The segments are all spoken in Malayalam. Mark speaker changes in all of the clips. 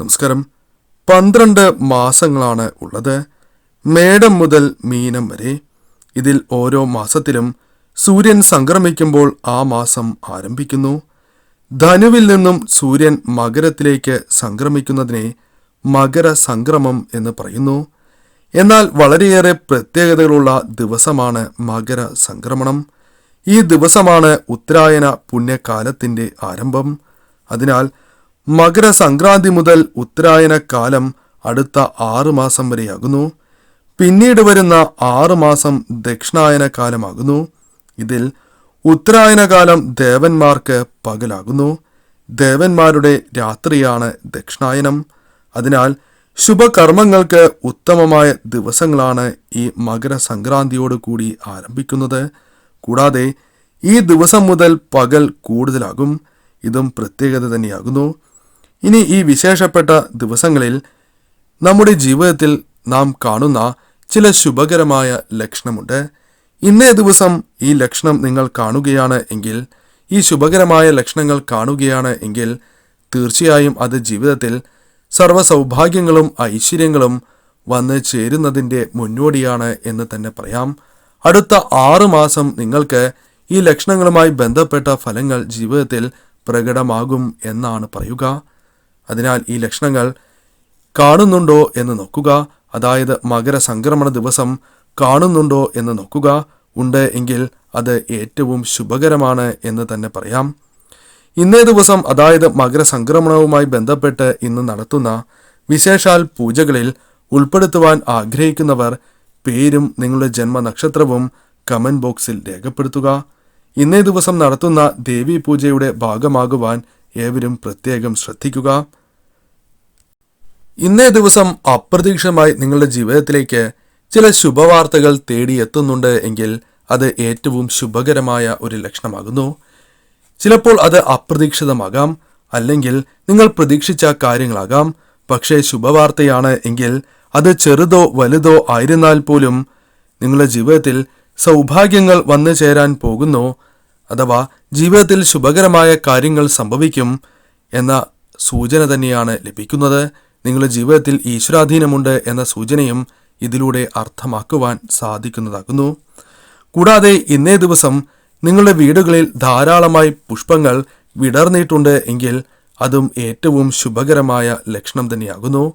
Speaker 1: നമസ്കാരം. പന്ത്രണ്ട് മാസങ്ങളാണ് ഉള്ളത്. മേടം മുതൽ മീനം വരെ. ഇതിൽ ഓരോ മാസത്തിലും സൂര്യൻ സംക്രമിക്കുമ്പോൾ ആ മാസം ആരംഭിക്കുന്നു. ധനുവിൽ നിന്നും സൂര്യൻ മകരത്തിലേക്ക് സംക്രമിക്കുന്നതിനെ മകര സംക്രമം എന്ന് പറയുന്നു. എന്നാൽ വളരെയേറെ പ്രത്യേകതകളുള്ള ദിവസമാണ് മകര സംക്രമണം. ഈ ദിവസമാണ് ഉത്തരായന പുണ്യകാലത്തിന്റെ ആരംഭം. അതിനാൽ മകരസംക്രാന്തി മുതൽ ഉത്തരായന കാലം അടുത്ത ആറു മാസം വരെയാകുന്നു. പിന്നീട് വരുന്ന ആറു മാസം ദക്ഷിണായന കാലമാകുന്നു ഇതിൽ ഉത്തരായന കാലം ദേവന്മാർക്ക് പകലാകുന്നു. ദേവന്മാരുടെ രാത്രിയാണ് ദക്ഷിണായനം. അതിനാൽ ശുഭകർമ്മങ്ങൾക്ക് ഉത്തമമായ ദിവസങ്ങളാണ് ഈ മകരസംക്രാന്തിയോട് കൂടി ആരംഭിക്കുന്നത്. കൂടാതെ ഈ ദിവസം മുതൽ പകൽ കൂടുതലാകും. ഇതും പ്രത്യേകത തന്നെയാകുന്നു. ഇനി ഈ വിശേഷപ്പെട്ട ദിവസങ്ങളിൽ നമ്മുടെ ജീവിതത്തിൽ നാം കാണുന്ന ചില ശുഭകരമായ ലക്ഷണമുണ്ട്. ഇന്നേ ദിവസം ഈ ലക്ഷണം നിങ്ങൾ കാണുകയാണ് എങ്കിൽ ഈ ശുഭകരമായ ലക്ഷണങ്ങൾ കാണുകയാണ് എങ്കിൽ തീർച്ചയായും അത് ജീവിതത്തിൽ സർവ സൗഭാഗ്യങ്ങളും ഐശ്വര്യങ്ങളും വന്ന് ചേരുന്നതിന്റെ മുന്നോടിയാണ് എന്ന് തന്നെ പറയാം. അടുത്ത ആറു മാസം നിങ്ങൾക്ക് ഈ ലക്ഷണങ്ങളുമായി ബന്ധപ്പെട്ട ഫലങ്ങൾ ജീവിതത്തിൽ പ്രകടമാകും എന്നാണ് പറയുക. അതിനാൽ ഈ ലക്ഷണങ്ങൾ കാണുന്നുണ്ടോ എന്ന് നോക്കുക. അതായത് മകര സംക്രമണ ദിവസം കാണുന്നുണ്ടോ എന്ന് നോക്കുക. ഉണ്ട് എങ്കിൽ അത് ഏറ്റവും ശുഭകരമാണ് എന്ന് തന്നെ പറയാം. ഇന്നേ ദിവസം അതായത് മകര സംക്രമണവുമായി ബന്ധപ്പെട്ട് ഇന്ന് നടത്തുന്ന വിശേഷാൽ പൂജകളിൽ ഉൾപ്പെടുത്തുവാൻ ആഗ്രഹിക്കുന്നവർ പേരും നിങ്ങളുടെ ജന്മനക്ഷത്രവും കമന്റ് ബോക്സിൽ രേഖപ്പെടുത്തുക. ഇന്നേ ദിവസം നടത്തുന്ന ദേവീ പൂജയുടെ ഭാഗമാകുവാൻ ഏവരും പ്രത്യേകം ശ്രദ്ധിക്കുക. ഇന്നേ ദിവസം അപ്രതീക്ഷിതമായി നിങ്ങളുടെ ജീവിതത്തിലേക്ക് ചില ശുഭവാർത്തകൾ തേടിയെത്തുന്നുണ്ട് എങ്കിൽ അത് ഏറ്റവും ശുഭകരമായ ഒരു ലക്ഷണമാകുന്നു. ചിലപ്പോൾ അത് അപ്രതീക്ഷിതമാകാം അല്ലെങ്കിൽ നിങ്ങൾ പ്രതീക്ഷിച്ച കാര്യങ്ങളാകാം. പക്ഷേ ശുഭവാർത്തയാണ് എങ്കിൽ അത് ചെറുതോ വലുതോ ആയിരുന്നാൽ പോലും നിങ്ങളുടെ ജീവിതത്തിൽ സൗഭാഗ്യങ്ങൾ വന്നു ചേരാൻ പോകുന്നു അഥവാ ജീവിതത്തിൽ ശുഭകരമായ കാര്യങ്ങൾ സംഭവിക്കും എന്ന സൂചന തന്നെയാണ് ലഭിക്കുന്നത്. നിങ്ങളുടെ ജീവിതത്തിൽ ഈശ്വരാധീനമുണ്ട് എന്ന സൂചനയും ഇതിലൂടെ അർത്ഥമാക്കുവാൻ സാധിക്കുന്നതാകുന്നു. കൂടാതെ ഇന്നേ ദിവസം നിങ്ങളുടെ വീടുകളിൽ ധാരാളമായി പുഷ്പങ്ങൾ വിടർന്നിട്ടുണ്ട് എങ്കിൽ അതും ഏറ്റവും ശുഭകരമായ ലക്ഷണം തന്നെയാകുന്നു.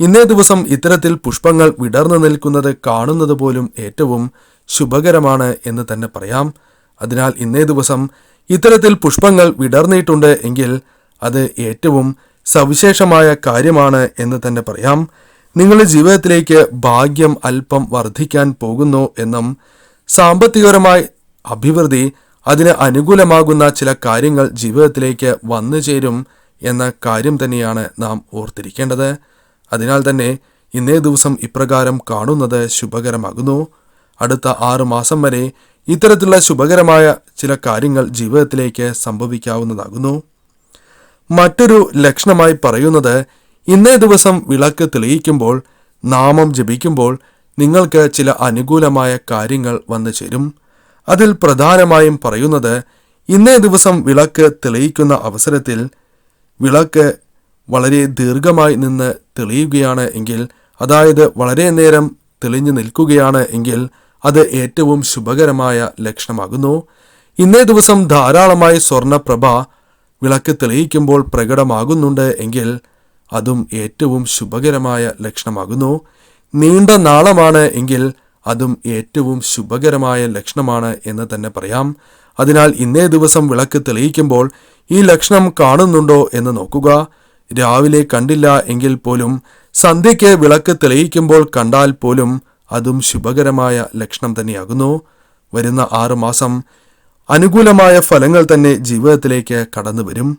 Speaker 1: ഇന്നേ ദിവസം ഇത്തരത്തിൽ പുഷ്പങ്ങൾ വിടർന്നു നിൽക്കുന്നത് കാണുന്നത് പോലും ഏറ്റവും ശുഭകരമാണ് എന്ന് തന്നെ പറയാം. അതിനാൽ ഇന്നേ ദിവസം ഇത്തരത്തിൽ പുഷ്പങ്ങൾ വിടർന്നിട്ടുണ്ട് എങ്കിൽ അത് ഏറ്റവും സവിശേഷമായ കാര്യമാണ് എന്ന് തന്നെ പറയാം. നിങ്ങളുടെ ജീവിതത്തിലേക്ക് ഭാഗ്യം അല്പം വർദ്ധിക്കാൻ പോകുന്നു എന്നും സാമ്പത്തികപരമായി അഭിവൃദ്ധി അതിന് അനുകൂലമാകുന്ന ചില കാര്യങ്ങൾ ജീവിതത്തിലേക്ക് വന്നു ചേരും എന്ന കാര്യം തന്നെയാണ് നാം ഓർത്തിരിക്കേണ്ടത്. അതിനാൽ തന്നെ ഇന്നേ ദിവസം ഇപ്രകാരം കാണുന്നത് ശുഭകരമാകുന്നു. അടുത്ത ആറു മാസം വരെ ഇത്തരത്തിലുള്ള ശുഭകരമായ ചില കാര്യങ്ങൾ ജീവിതത്തിലേക്ക് സംഭവിക്കാവുന്നതാകുന്നു. മറ്റൊരു ലക്ഷണമായി പറയുന്നത് ഇന്നേ ദിവസം വിളക്ക് തെളിയിക്കുമ്പോൾ നാമം ജപിക്കുമ്പോൾ നിങ്ങൾക്ക് ചില അനുകൂലമായ കാര്യങ്ങൾ വന്നു ചേരും. അതിൽ പ്രധാനമായും പറയുന്നത് ഇന്നേ ദിവസം വിളക്ക് തെളിയിക്കുന്ന അവസരത്തിൽ വിളക്ക് വളരെ ദീർഘമായി നിന്ന് തെളിയുകയാണ് എങ്കിൽ അതായത് വളരെ നേരം തെളിഞ്ഞു നിൽക്കുകയാണ് എങ്കിൽ അത് ഏറ്റവും ശുഭകരമായ ലക്ഷണമാകുന്നു. ഇന്നേ ദിവസം ധാരാളമായി സ്വർണപ്രഭ വിളക്ക് തെളിയിക്കുമ്പോൾ പ്രകടമാകുന്നുണ്ട് എങ്കിൽ അതും ഏറ്റവും ശുഭകരമായ ലക്ഷണമാകുന്നു. നീണ്ട നാളമാണ് എങ്കിൽ അതും ഏറ്റവും ശുഭകരമായ ലക്ഷണമാണ് എന്ന് തന്നെ പറയാം. അതിനാൽ ഇന്നേ ദിവസം വിളക്ക് തെളിയിക്കുമ്പോൾ ഈ ലക്ഷണം കാണുന്നുണ്ടോ എന്ന് നോക്കുക. രാവിലെ കണ്ടില്ല എങ്കിൽ പോലും സന്ധ്യയ്ക്ക് വിളക്ക് തെളിയിക്കുമ്പോൾ കണ്ടാൽ പോലും അതും ശുഭകരമായ ലക്ഷണം തന്നെയാകുന്നു. വരുന്ന ആറു മാസം അനുകൂലമായ ഫലങ്ങൾ തന്നെ ജീവിതത്തിലേക്ക് കടന്നു വരും.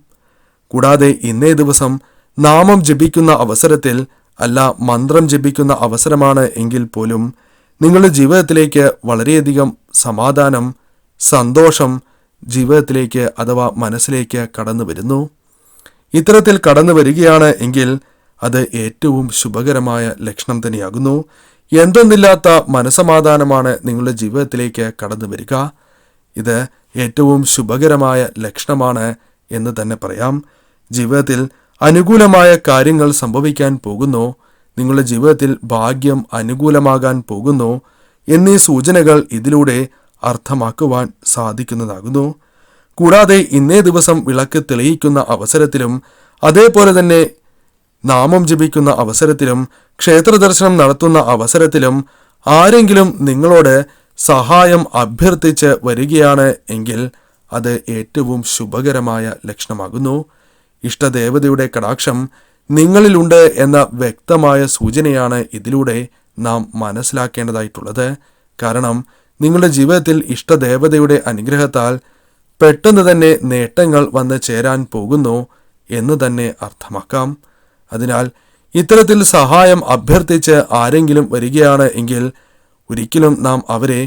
Speaker 1: കൂടാതെ ഇന്നേ ദിവസം നാമം ജപിക്കുന്ന അവസരത്തിൽ അല്ല മന്ത്രം ജപിക്കുന്ന അവസരമാണ് എങ്കിൽ പോലും നിങ്ങളുടെ ജീവിതത്തിലേക്ക് വളരെയധികം സമാധാനം സന്തോഷം ജീവിതത്തിലേക്ക് അഥവാ മനസ്സിലേക്ക് കടന്നു വരുന്നു. ഇത്തരത്തിൽ കടന്നു വരികയാണ് എങ്കിൽ അത് ഏറ്റവും ശുഭകരമായ ലക്ഷണം തന്നെയാകുന്നു. എന്തൊന്നില്ലാത്ത മനസമാധാനമാണ് നിങ്ങളുടെ ജീവിതത്തിലേക്ക് കടന്നു വരിക. ഇത് ഏറ്റവും ശുഭകരമായ ലക്ഷണമാണ് എന്ന് തന്നെ പറയാം. ജീവിതത്തിൽ അനുകൂലമായ കാര്യങ്ങൾ സംഭവിക്കാൻ പോകുന്നു. നിങ്ങളുടെ ജീവിതത്തിൽ ഭാഗ്യം അനുകൂലമാകാൻ പോകുന്നു എന്നീ സൂചനകൾ ഇതിലൂടെ അർത്ഥമാക്കുവാൻ സാധിക്കുന്നതാകുന്നു. കൂടാതെ ഇന്നേ ദിവസം വിളക്ക് തെളിയിക്കുന്ന അവസരത്തിലും അതേപോലെ തന്നെ നാമം ജപിക്കുന്ന അവസരത്തിലും ക്ഷേത്രദർശനം നടത്തുന്ന അവസരത്തിലും ആരെങ്കിലും നിങ്ങളോട് സഹായം അഭ്യർത്ഥിച്ച് വരികയാണ് എങ്കിൽ അത് ഏറ്റവും ശുഭകരമായ ലക്ഷണമാകുന്നു. ഇഷ്ടദേവതയുടെ കടാക്ഷം നിങ്ങളിലുണ്ട് എന്ന വ്യക്തമായ സൂചനയാണ് ഇതിലൂടെ നാം മനസ്സിലാക്കേണ്ടതായിട്ടുള്ളത്. കാരണം നിങ്ങളുടെ ജീവിതത്തിൽ ഇഷ്ടദേവതയുടെ അനുഗ്രഹത്താൽ പെട്ടെന്ന് തന്നെ നേട്ടങ്ങൾ വന്ന് ചേരാൻ പോകുന്നു എന്ന് തന്നെ അർത്ഥമാക്കാം. അതിനാൽ ഇത്തരത്തിൽ സഹായം അഭ്യർത്ഥിച്ച് ആരെങ്കിലും വരികയാണ് എങ്കിൽ ഒരിക്കലും നാം അവരെ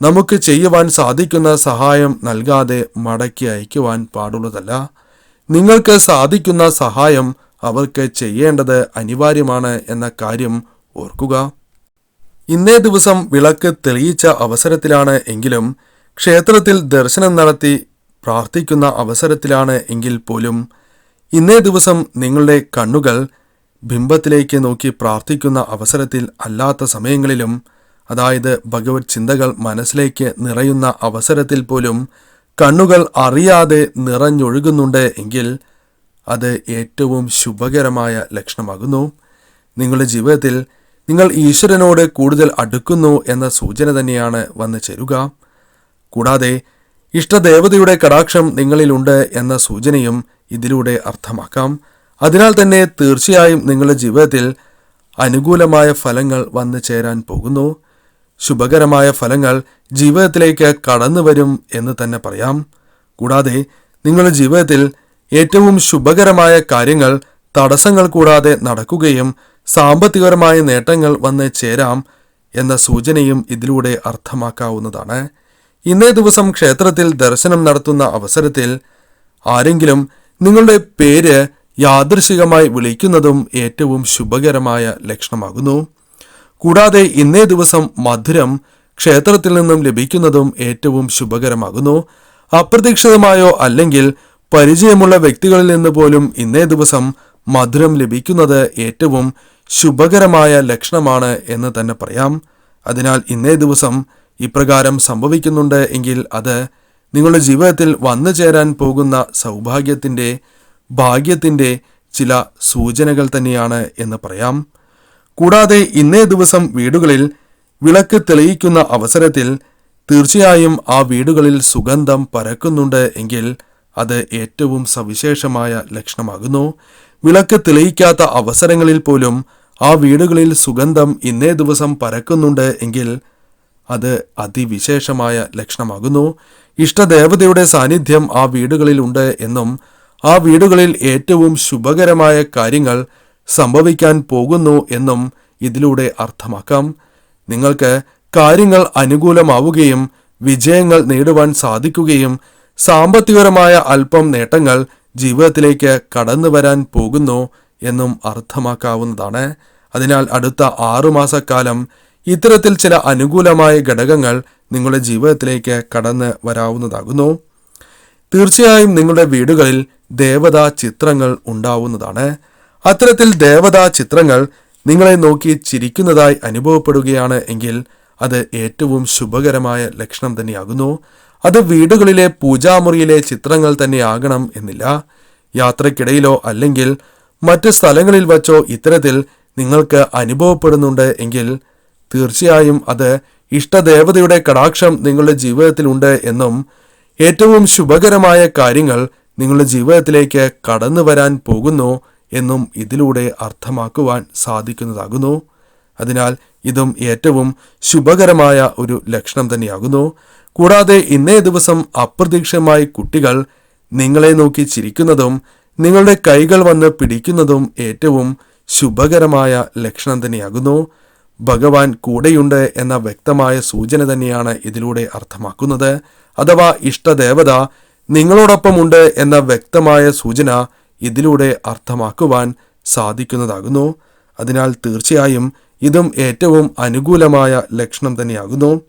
Speaker 1: നമുക്ക് ചെയ്യുവാൻ സാധിക്കുന്ന സഹായം നൽകാതെ മടക്കി അയക്കുവാൻ പാടുള്ളതല്ല. നിങ്ങൾക്ക് സാധിക്കുന്ന സഹായം അവർക്ക് ചെയ്യേണ്ടത് അനിവാര്യമാണ് എന്ന കാര്യം ഓർക്കുക. ഇന്നേ ദിവസം വിളക്ക് തെളിയിച്ച അവസരത്തിലാണ് എങ്കിലും ക്ഷേത്രത്തിൽ ദർശനം നടത്തി പ്രാർത്ഥിക്കുന്ന അവസരത്തിലാണ് എങ്കിൽ പോലും ഇന്നേ ദിവസം നിങ്ങളുടെ കണ്ണുകൾ ബിംബത്തിലേക്ക് നോക്കി പ്രാർത്ഥിക്കുന്ന അവസരത്തിൽ അല്ലാത്ത സമയങ്ങളിലും അതായത് ഭഗവത് ചിന്തകൾ മനസ്സിലേക്ക് നിറയുന്ന അവസരത്തിൽ പോലും കണ്ണുകൾ അറിയാതെ നിറഞ്ഞൊഴുകുന്നുണ്ട് എങ്കിൽ അത് ഏറ്റവും ശുഭകരമായ ലക്ഷണമാകുന്നു. നിങ്ങളുടെ ജീവിതത്തിൽ നിങ്ങൾ ഈശ്വരനോട് കൂടുതൽ അടുക്കുന്നു എന്ന സൂചന തന്നെയാണ് വന്നു ചേരുക. കൂടാതെ ഇഷ്ടദേവതയുടെ കടാക്ഷം നിങ്ങളിലുണ്ട് എന്ന സൂചനയും ഇതിലൂടെ അർത്ഥമാക്കാം. അതിനാൽ തന്നെ തീർച്ചയായും നിങ്ങളുടെ ജീവിതത്തിൽ അനുകൂലമായ ഫലങ്ങൾ വന്നു ചേരാൻ പോകുന്നു. ശുഭകരമായ ഫലങ്ങൾ ജീവിതത്തിലേക്ക് കടന്നു വരും എന്ന് തന്നെ പറയാം. കൂടാതെ നിങ്ങളുടെ ജീവിതത്തിൽ ഏറ്റവും ശുഭകരമായ കാര്യങ്ങൾ തടസ്സങ്ങൾ കൂടാതെ നടക്കുകയും സാമ്പത്തികപരമായ നേട്ടങ്ങൾ വന്ന് ചേരാം എന്ന സൂചനയും ഇതിലൂടെ അർത്ഥമാക്കാവുന്നതാണ്. ഇന്നേ ദിവസം ക്ഷേത്രത്തിൽ ദർശനം നടത്തുന്ന അവസരത്തിൽ ആരെങ്കിലും നിങ്ങളുടെ പേര് യാദൃശികമായി വിളിക്കുന്നതും ഏറ്റവും ശുഭകരമായ ലക്ഷണമാകുന്നു. കൂടാതെ ഇന്നേ ദിവസം മധുരം ക്ഷേത്രത്തിൽ നിന്നും ലഭിക്കുന്നതും ഏറ്റവും ശുഭകരമാകുന്നു. അപ്രതീക്ഷിതമായോ അല്ലെങ്കിൽ പരിചയമുള്ള വ്യക്തികളിൽ നിന്ന് പോലും ഇന്നേ ദിവസം മധുരം ലഭിക്കുന്നത് ഏറ്റവും ശുഭകരമായ ലക്ഷണമാണ് എന്ന് തന്നെ പറയാം. അതിനാൽ ഇന്നേ ദിവസം ഇപ്രകാരം സംഭവിക്കുന്നുണ്ട് എങ്കിൽ അത് നിങ്ങളുടെ ജീവിതത്തിൽ വന്നു ചേരാൻ പോകുന്ന സൗഭാഗ്യത്തിന്റെ ഭാഗ്യത്തിന്റെ ചില സൂചനകൾ തന്നെയാണ് എന്ന് പറയാം. കൂടാതെ ഇന്നേ ദിവസം വീടുകളിൽ വിളക്ക് തെളിയിക്കുന്ന അവസരത്തിൽ തീർച്ചയായും ആ വീടുകളിൽ സുഗന്ധം പരക്കുന്നുണ്ട് എങ്കിൽ അത് ഏറ്റവും സവിശേഷമായ ലക്ഷണമാകുന്നു. വിളക്ക് തെളിയിക്കാത്ത അവസരങ്ങളിൽ പോലും ആ വീടുകളിൽ സുഗന്ധം ഇന്നേ ദിവസം പരക്കുന്നുണ്ട് എങ്കിൽ അത് അതിവിശേഷമായ ലക്ഷണമാകുന്നു. ഇഷ്ടദേവതയുടെ സാന്നിധ്യം ആ വീടുകളിൽ ഉണ്ട് എന്നും ആ വീടുകളിൽ ഏറ്റവും ശുഭകരമായ കാര്യങ്ങൾ സംഭവിക്കാൻ പോകുന്നു എന്നും ഇതിലൂടെ അർത്ഥമാക്കാം. നിങ്ങൾക്ക് കാര്യങ്ങൾ അനുകൂലമാവുകയും വിജയങ്ങൾ നേടുവാൻ സാധിക്കുകയും സാമ്പത്തികപരമായ അല്പം നേട്ടങ്ങൾ ജീവിതത്തിലേക്ക് കടന്നു വരാൻ പോകുന്നു എന്നും അർത്ഥമാക്കാവുന്നതാണ്. അതിനാൽ അടുത്ത ആറുമാസക്കാലം ഇത്തരത്തിൽ ചില അനുകൂലമായ ഘടകങ്ങൾ നിങ്ങളുടെ ജീവിതത്തിലേക്ക് കടന്ന് വരാവുന്നതാകുന്നു. തീർച്ചയായും നിങ്ങളുടെ വീടുകളിൽ ദേവതാ ചിത്രങ്ങൾ ഉണ്ടാവുന്നതാണ്. അത്തരത്തിൽ ദേവതാ ചിത്രങ്ങൾ നിങ്ങളെ നോക്കി ചിരിക്കുന്നതായി അനുഭവപ്പെടുകയാണ് എങ്കിൽ അത് ഏറ്റവും ശുഭകരമായ ലക്ഷണം തന്നെയാകുന്നു. അത് വീടുകളിലെ പൂജാമുറിയിലെ ചിത്രങ്ങൾ തന്നെയാകണം എന്നില്ല. യാത്രക്കിടയിലോ അല്ലെങ്കിൽ മറ്റ് സ്ഥലങ്ങളിൽ വച്ചോ ഇത്തരത്തിൽ നിങ്ങൾക്ക് അനുഭവപ്പെടുന്നുണ്ട് എങ്കിൽ തീർച്ചയായും അത് ഇഷ്ടദേവതയുടെ കടാക്ഷം നിങ്ങളുടെ ജീവിതത്തിലുണ്ട് എന്നും ഏറ്റവും ശുഭകരമായ കാര്യങ്ങൾ നിങ്ങളുടെ ജീവിതത്തിലേക്ക് കടന്നു വരാൻ പോകുന്നു എന്നും ഇതിലൂടെ അർത്ഥമാക്കുവാൻ സാധിക്കുന്നതാകുന്നു. അതിനാൽ ഇതും ഏറ്റവും ശുഭകരമായ ഒരു ലക്ഷണം തന്നെയാകുന്നു. കൂടാതെ ഇന്നേ ദിവസം അപ്രതീക്ഷിതമായി കുട്ടികൾ നിങ്ങളെ നോക്കി ചിരിക്കുന്നതും നിങ്ങളുടെ കൈകൾ വന്ന് പിടിക്കുന്നതും ഏറ്റവും ശുഭകരമായ ലക്ഷണം തന്നെയാകുന്നു. ഭഗവാൻ കൂടെയുണ്ട് എന്ന വ്യക്തമായ സൂചന തന്നെയാണ് ഇതിലൂടെ അർത്ഥമാക്കുന്നത്. അഥവാ ഇഷ്ടദേവത നിങ്ങളോടൊപ്പമുണ്ട് എന്ന വ്യക്തമായ സൂചന ഇതിലൂടെ അർത്ഥമാക്കുവാൻ സാധിക്കുന്നതാകുന്നു. അതിനാൽ തീർച്ചയായും ഇതും ഏറ്റവും അനുകൂലമായ ലക്ഷണം തന്നെയാകുന്നു.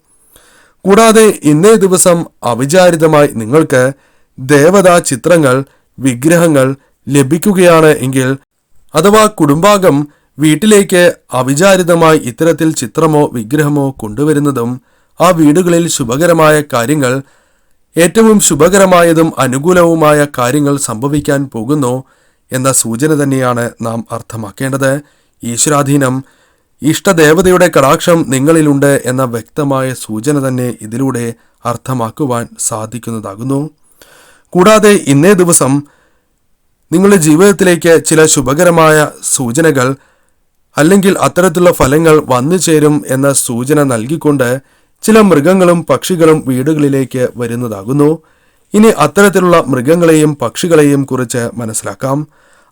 Speaker 1: കൂടാതെ ഇന്നേ ദിവസം അവിചാരിതമായി നിങ്ങൾക്ക് ദേവതാ ചിത്രങ്ങൾ വിഗ്രഹങ്ങൾ ലഭിക്കുകയാണ് എങ്കിൽ അഥവാ കുടുംബാംഗം വീട്ടിലേക്ക് അവിചാരിതമായി ഇത്തരത്തിൽ ചിത്രമോ വിഗ്രഹമോ കൊണ്ടുവരുന്നതും ആ വീടുകളിൽ ശുഭകരമായ കാര്യങ്ങൾ ഏറ്റവും ശുഭകരമായതും അനുകൂലവുമായ കാര്യങ്ങൾ സംഭവിക്കാൻ പോകുന്നു എന്ന സൂചന തന്നെയാണ് നാം അർത്ഥമാക്കേണ്ടത്. ഈശ്വരാധീനം ഇഷ്ടദേവതയുടെ കടാക്ഷം നിങ്ങളിലുണ്ട് എന്ന വ്യക്തമായ സൂചന തന്നെ ഇതിലൂടെ അർത്ഥമാക്കുവാൻ സാധിക്കുന്നതാകുന്നു. കൂടാതെ ഇന്നേ ദിവസം നിങ്ങളുടെ ജീവിതത്തിലേക്ക് ചില ശുഭകരമായ സൂചനകൾ അല്ലെങ്കിൽ അത്തരത്തിലുള്ള ഫലങ്ങൾ വന്നു ചേരും എന്ന സൂചന നൽകിക്കൊണ്ട് ചില മൃഗങ്ങളും പക്ഷികളും വീടുകളിലേക്ക് വരുന്നതാകുന്നു. ഇനി അത്തരത്തിലുള്ള മൃഗങ്ങളെയും പക്ഷികളെയും കുറിച്ച് മനസ്സിലാക്കാം.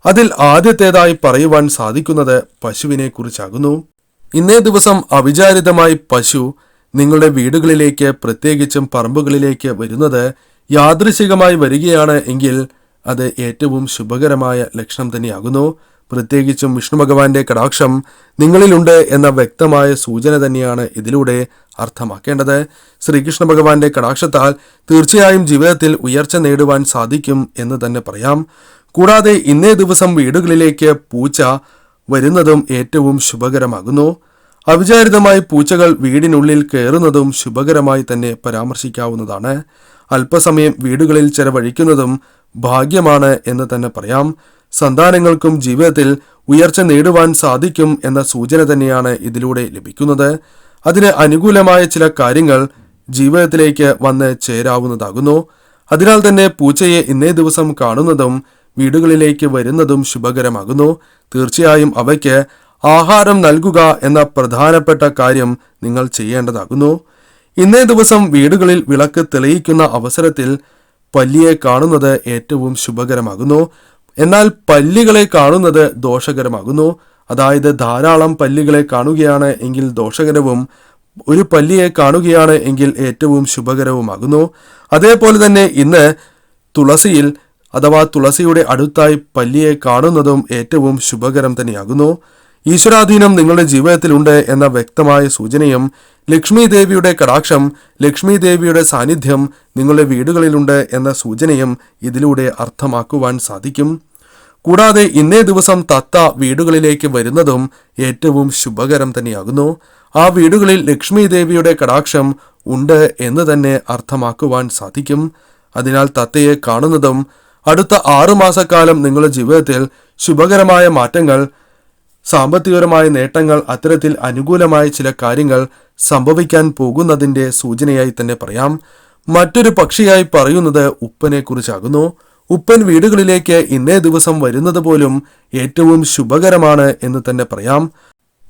Speaker 1: അതിൽ ആദ്യത്തേതായി പറയുവാൻ സാധിക്കുന്നത് പശുവിനെ കുറിച്ചാകുന്നു ഇന്നേ ദിവസം അവിചാരിതമായി പശു നിങ്ങളുടെ വീടുകളിലേക്ക് പ്രത്യേകിച്ചും പറമ്പുകളിലേക്ക് വരുന്നത് യാദൃശികമായി വരികയാണ് എങ്കിൽ അത് ഏറ്റവും ശുഭകരമായ ലക്ഷണം തന്നെയാകുന്നു. പ്രത്യേകിച്ചും വിഷ്ണു ഭഗവാന്റെ കടാക്ഷം നിങ്ങളിലുണ്ട് എന്ന വ്യക്തമായ സൂചന തന്നെയാണ് ഇതിലൂടെ അർത്ഥമാക്കേണ്ടത്. ശ്രീകൃഷ്ണ ഭഗവാന്റെ കടാക്ഷത്താൽ തീർച്ചയായും ജീവിതത്തിൽ ഉയർച്ച നേടുവാൻ സാധിക്കും എന്ന് തന്നെ പറയാം. കൂടാതെ ഇന്നേ ദിവസം വീടുകളിലേക്ക് പൂച്ച വരുന്നതും ഏറ്റവും ശുഭകരമാകുന്നു. അവിചാരിതമായി പൂച്ചകൾ വീടിനുള്ളിൽ കയറുന്നതും ശുഭകരമായി തന്നെ പരാമർശിക്കാവുന്നതാണ്. അല്പസമയം വീടുകളിൽ ചെലവഴിക്കുന്നതും ഭാഗ്യമാണ് എന്ന് തന്നെ പറയാം. സന്താനങ്ങൾക്കും ജീവിതത്തിൽ ഉയർച്ച നേടുവാൻ സാധിക്കും എന്ന സൂചന തന്നെയാണ് ഇതിലൂടെ ലഭിക്കുന്നത്. അതിന് അനുകൂലമായ ചില കാര്യങ്ങൾ ജീവിതത്തിലേക്ക് വന്ന് ചേരാവുന്നതാകുന്നു. അതിനാൽ തന്നെ പൂച്ചയെ ഇന്നേ ദിവസം കാണുന്നതും വീടുകളിലേക്ക് വരുന്നതും ശുഭകരമാകുന്നു. തീർച്ചയായും അവയ്ക്ക് ആഹാരം നൽകുക എന്ന പ്രധാനപ്പെട്ട കാര്യം നിങ്ങൾ ചെയ്യേണ്ടതാകുന്നു. ഇന്നേ ദിവസം വീടുകളിൽ വിളക്ക് തെളിയിക്കുന്ന അവസരത്തിൽ പല്ലിയെ കാണുന്നത് ഏറ്റവും ശുഭകരമാകുന്നു. എന്നാൽ പല്ലുകളെ കാണുന്നത് ദോഷകരമാകുന്നു. അതായത് ധാരാളം പല്ലുകളെ കാണുകയാണ് എങ്കിൽ ദോഷകരവും ഒരു പല്ലിയെ കാണുകയാണ് എങ്കിൽ ഏറ്റവും ശുഭകരവുമാകുന്നു. അതേപോലെ തന്നെ ഇന്ന് തുളസിയിൽ അഥവാ തുളസിയുടെ അടുത്തായി പല്ലിയെ കാണുന്നതും ഏറ്റവും ശുഭകരം തന്നെയാകുന്നു. ഈശ്വരാധീനം നിങ്ങളുടെ ജീവിതത്തിലുണ്ട് എന്ന വ്യക്തമായ സൂചനയും ലക്ഷ്മി ദേവിയുടെ കടാക്ഷം ലക്ഷ്മി ദേവിയുടെ സാന്നിധ്യം നിങ്ങളുടെ വീടുകളിലുണ്ട് എന്ന സൂചനയും ഇതിലൂടെ അർത്ഥമാക്കുവാൻ സാധിക്കും. കൂടാതെ ഇന്നേ ദിവസം തത്ത വീടുകളിലേക്ക് വരുന്നതും ഏറ്റവും ശുഭകരം തന്നെയാകുന്നു. ആ വീടുകളിൽ ലക്ഷ്മി ദേവിയുടെ കടാക്ഷം ഉണ്ട് എന്ന് തന്നെ അർത്ഥമാക്കുവാൻ സാധിക്കും. അതിനാൽ തത്തയെ കാണുന്നതും അടുത്ത ആറുമാസക്കാലം നിങ്ങളുടെ ജീവിതത്തിൽ ശുഭകരമായ മാറ്റങ്ങൾ സാമ്പത്തികപരമായ നേട്ടങ്ങൾ അത്തരത്തിൽ അനുകൂലമായ ചില കാര്യങ്ങൾ സംഭവിക്കാൻ പോകുന്നതിന്റെ സൂചനയായി തന്നെ പറയാം. മറ്റൊരു പക്ഷിയായി പറയുന്നത് ഉപ്പനെ കുറിച്ചാകുന്നു ഉപ്പൻ വീടുകളിലേക്ക് ഇന്നേ ദിവസം വരുന്നത് പോലും ഏറ്റവും ശുഭകരമാണ് എന്ന് തന്നെ പറയാം.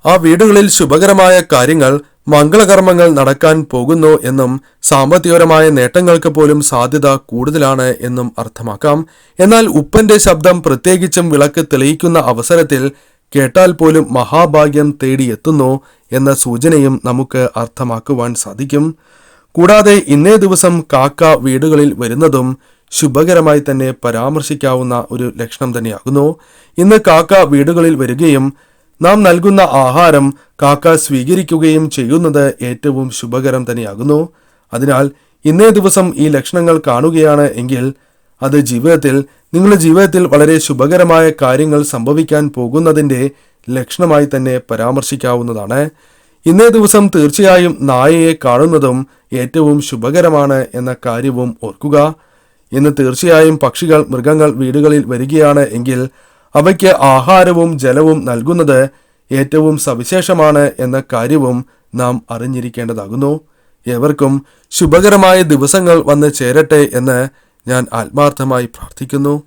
Speaker 1: ആ വീടുകളിൽ ശുഭകരമായ കാര്യങ്ങൾ മംഗളകർമ്മങ്ങൾ നടക്കാൻ പോകുന്നു എന്നും സാമ്പത്തികപരമായ നേട്ടങ്ങൾക്ക് പോലും സാധ്യത കൂടുതലാണ് എന്നും അർത്ഥമാക്കാം. എന്നാൽ ഉപ്പന്റെ ശബ്ദം പ്രത്യേകിച്ചും വിളക്ക് തെളിയിക്കുന്ന അവസരത്തിൽ കേട്ടാൽ പോലും മഹാഭാഗ്യം തേടിയെത്തുന്നു എന്ന സൂചനയും നമുക്ക് അർത്ഥമാക്കുവാൻ സാധിക്കും. കൂടാതെ ഇന്നേ ദിവസം കാക്ക വീടുകളിൽ വരുന്നതും ശുഭകരമായി തന്നെ പരാമർശിക്കാവുന്ന ഒരു ലക്ഷണം തന്നെയാകുന്നു. ഇന്ന് കാക്ക വീടുകളിൽ വരികയും നാം നൽകുന്ന ആഹാരം കാക്ക സ്വീകരിക്കുകയും ചെയ്യുന്നത് ഏറ്റവും ശുഭകരം തന്നെയാകുന്നു. അതിനാൽ ഇന്നേ ദിവസം ഈ ലക്ഷണങ്ങൾ കാണുകയാണ് എങ്കിൽ അത് ജീവിതത്തിൽ നിങ്ങളുടെ ജീവിതത്തിൽ വളരെ ശുഭകരമായ കാര്യങ്ങൾ സംഭവിക്കാൻ പോകുന്നതിന്റെ ലക്ഷണമായി തന്നെ പരാമർശിക്കാവുന്നതാണ്. ഇന്നേ ദിവസം തീർച്ചയായും നായയെ കാണുന്നതും ഏറ്റവും ശുഭകരമാണ് എന്ന കാര്യവും ഓർക്കുക. ഇന്ന് തീർച്ചയായും പക്ഷികൾ മൃഗങ്ങൾ വീടുകളിൽ വരികയാണ് എങ്കിൽ അവയ്ക്ക് ആഹാരവും ജലവും നൽകുന്നത് ഏറ്റവും സവിശേഷമാണ് എന്ന കാര്യവും നാം അറിഞ്ഞിരിക്കേണ്ടതാകുന്നു. ഏവർക്കും ശുഭകരമായ ദിവസങ്ങൾ വന്ന് ചേരട്ടെ എന്ന് ഞാൻ ആത്മാർത്ഥമായി പ്രാർത്ഥിക്കുന്നു.